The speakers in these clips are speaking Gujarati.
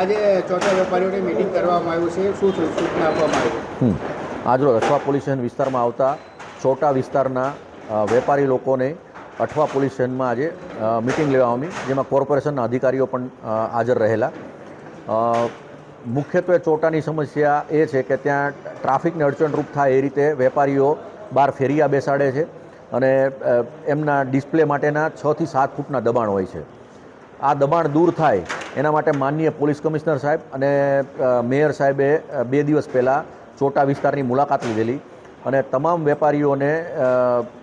આજે ચોથા વેપારીઓની મિટિંગ કરવામાં આવ્યું છે. શું સૂચના આપવામાં આવી. આજરોજ અઠવા પોલીસ સ્ટેશન વિસ્તારમાં આવતા ચોટા વિસ્તારના વેપારી લોકોને અઠવા પોલીસ સ્ટેશનમાં આજે મિટિંગ લેવામાં આવી. જેમાં કોર્પોરેશનના અધિકારીઓ પણ હાજર રહેલા. મુખ્યત્વે ચોટાની સમસ્યા એ છે કે ત્યાં ટ્રાફિકને અડચણરૂપ થાય એ રીતે વેપારીઓ બહાર ફેરિયા બેસાડે છે અને એમના ડિસ્પ્લે માટેના છથી સાત ફૂટના દબાણ હોય છે. આ દબાણ દૂર થાય એના માટે માનનીય પોલીસ કમિશનર સાહેબ અને મેયર સાહેબે બે દિવસ પહેલાં ચોટા વિસ્તારની મુલાકાત લીધેલી અને તમામ વેપારીઓને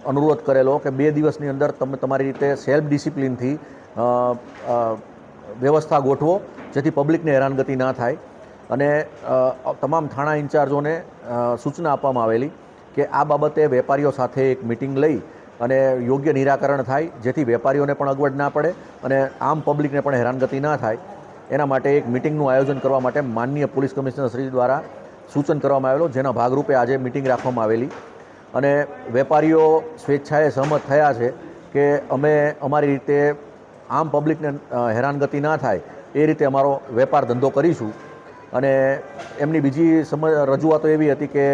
અનુરોધ કરેલો કે બે દિવસની અંદર તમે તમારી રીતે સેલ્ફ ડિસિપ્લિનથી વ્યવસ્થા ગોઠવો જેથી પબ્લિકને હેરાનગતિ ના થાય અને તમામ થાણા ઇન્ચાર્જોને સૂચના આપવામાં આવેલી કે આ બાબતે વેપારીઓ સાથે એક મિટિંગ લઈ અને યોગ્ય નિરાકરણ થાય, જેથી વેપારીઓને પણ અગવડ ના પડે અને આમ પબ્લિકને પણ હેરાનગતિ ના થાય. એના માટે એક મિટિંગનું આયોજન કરવા માટે માનનીય પોલીસ કમિશનર શ્રી દ્વારા સૂચન કરવામાં આવેલું, જેના ભાગરૂપે આજે મિટિંગ રાખવામાં આવેલી. અને વેપારીઓ સ્વેચ્છાએ સહમત થયા છે કે અમે અમારી રીતે આમ પબ્લિકને હેરાનગતિ ના થાય, એ રીતે અમારો વેપાર ધંધો કરીશું. અને એમની બીજી સમ રજૂઆતો એવી હતી કે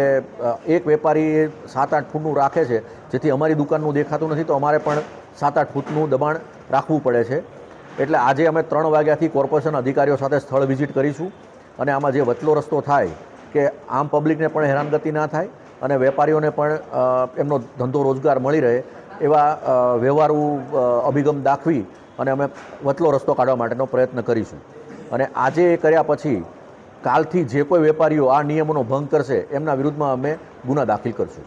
એક વેપારી સાત આઠ ફૂટનું રાખે છે, જેથી અમારી દુકાનનું દેખાતું નથી, તો અમારે પણ સાત આઠ ફૂટનું દબાણ રાખવું પડે છે. એટલે આજે અમે ત્રણ વાગ્યાથી કોર્પોરેશન અધિકારીઓ સાથે સ્થળ વિઝિટ કરીશું અને આમાં જે વચલો રસ્તો થાય કે આમ પબ્લિકને પણ હેરાનગતિ ના થાય અને વેપારીઓને પણ એમનો ધંધો રોજગાર મળી રહે એવા વ્યવહારુ અભિગમ દાખવી અને અમે વચલો રસ્તો કાઢવા માટેનો પ્રયત્ન કરીશું. અને આજે એ કર્યા પછી કાલથી જે કોઈ વેપારીઓ આ નિયમોનો ભંગ કરશે એમના વિરુદ્ધમાં અમે ગુના દાખલ કરશું.